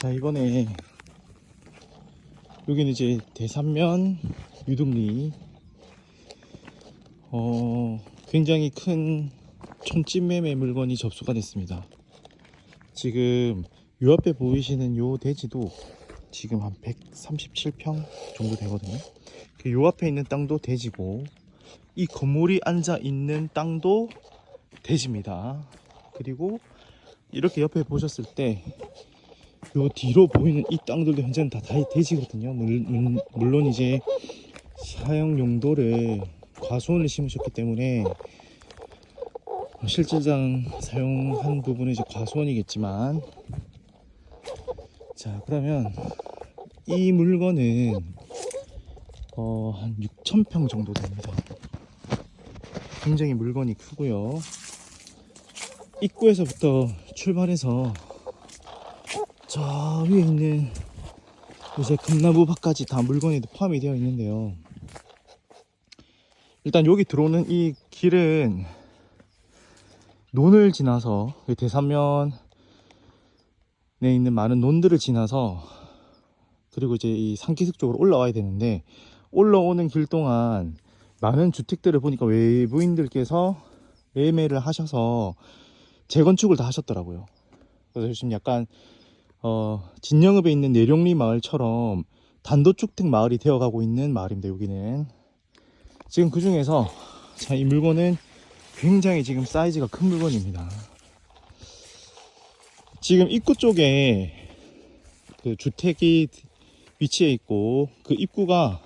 자 이번에 여기는 이제 대산면 유등리 어 굉장히 큰 촌찜매매 물건이 접수가 됐습니다. 지금 요 앞에 보이시는 요 대지도 지금 한 137평 정도 되거든요. 그요 앞에 있는 땅도 대지고 이 건물이 앉아 있는 땅도 대지입니다. 그리고 이렇게 옆에 보셨을 때 요 뒤로 보이는 이 땅들도 현재는 다다 대지거든요. 물, 물, 물론 이제 사용 용도를 과수원을 심으셨기 때문에 실질상 사용한 부분은 이제 과수원이겠지만 자 그러면 이 물건은 어, 한 6,000평 정도 됩니다. 굉장히 물건이 크고요. 입구에서부터 출발해서 저 위에 있는 이제 금나무 밭까지 다 물건이 포함이 되어 있는데요. 일단 여기 들어오는 이 길은 논을 지나서 그 대산면에 있는 많은 논들을 지나서 그리고 이제 이 산기슭 쪽으로 올라와야 되는데 올라오는 길 동안 많은 주택들을 보니까 외부인들께서 매매를 하셔서 재건축을 다 하셨더라고요. 그래서 지금 약간 어, 진영읍에 있는 내룡리 마을처럼 단독주택 마을이 되어가고 있는 마을입니다. 여기는 지금 그 중에서 자, 이 물건은 굉장히 지금 사이즈가 큰 물건입니다. 지금 입구 쪽에 그 주택이 위치해 있고 그 입구가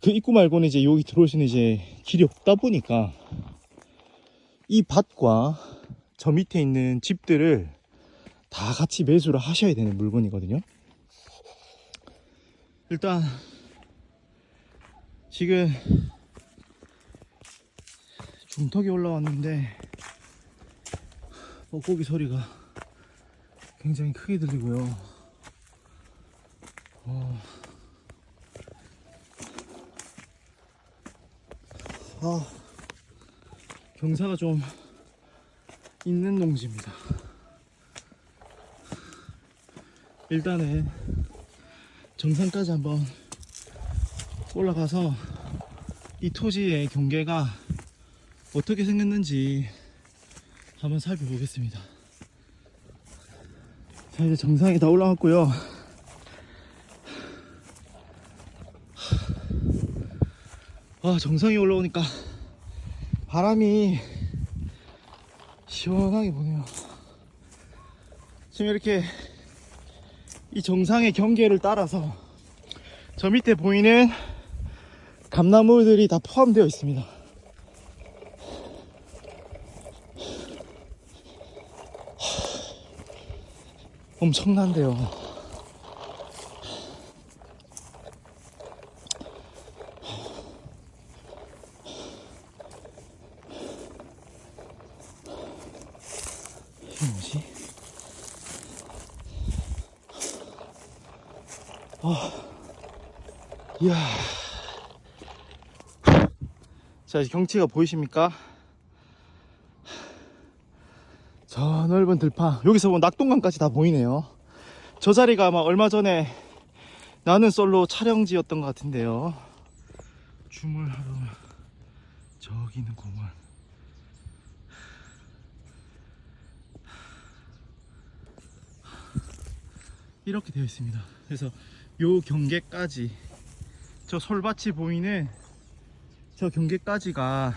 그 입구 말고는 이제 여기 들어오시는 이제 길이 없다 보니까 이 밭과 저 밑에 있는 집들을 다 같이 매수를 하셔야 되는 물건이거든요. 일단 지금 중턱에 올라왔는데 뻐고기 소리가 굉장히 크게 들리고요. 어. 아, 경사가 좀 있는 농지입니다. 일단은 정상까지 한번 올라가서 이 토지의 경계가 어떻게 생겼는지 한번 살펴보겠습니다. 자, 이제 정상에 다 올라왔고요. 와, 정상에 올라오니까 바람이 시원하게 부네요. 지금 이렇게 이 정상의 경계를 따라서 저 밑에 보이는 감나무들이 다 포함되어 있습니다. 엄청난데요. 이게 뭐지? 이야. 자, 경치가 보이십니까? 저 넓은 들판. 여기서 보면 낙동강까지 다 보이네요. 저 자리가 아마 얼마 전에 나는 솔로 촬영지였던 것 같은데요. 주물하러 저기 있는 공원. 이렇게 되어 있습니다. 그래서 요 경계까지 저 솔밭이 보이는 저 경계까지가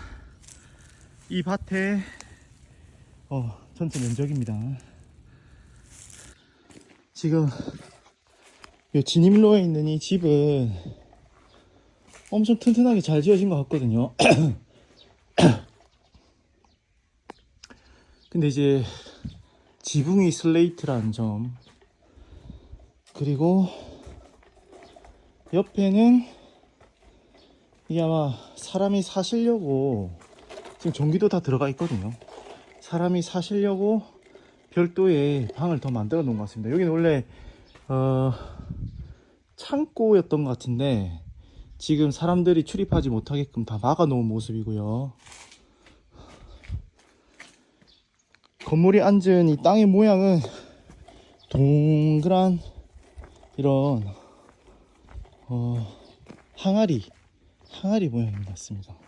이 밭의 어, 전체 면적입니다. 지금 요 진입로에 있는 이 집은 엄청 튼튼하게 잘 지어진 것 같거든요. 근데 이제 지붕이 슬레이트라는 점 그리고 옆에는 이게 아마 사람이 사시려고 지금 전기도 다 들어가 있거든요. 사람이 사시려고 별도의 방을 더 만들어 놓은 것 같습니다. 여기는 원래 어, 창고였던 것 같은데 지금 사람들이 출입하지 못하게끔 다 막아 놓은 모습이고요. 건물이 앉은 이 땅의 모양은 동그란 이런 어, 항아리 항아리 모양인 것 같습니다.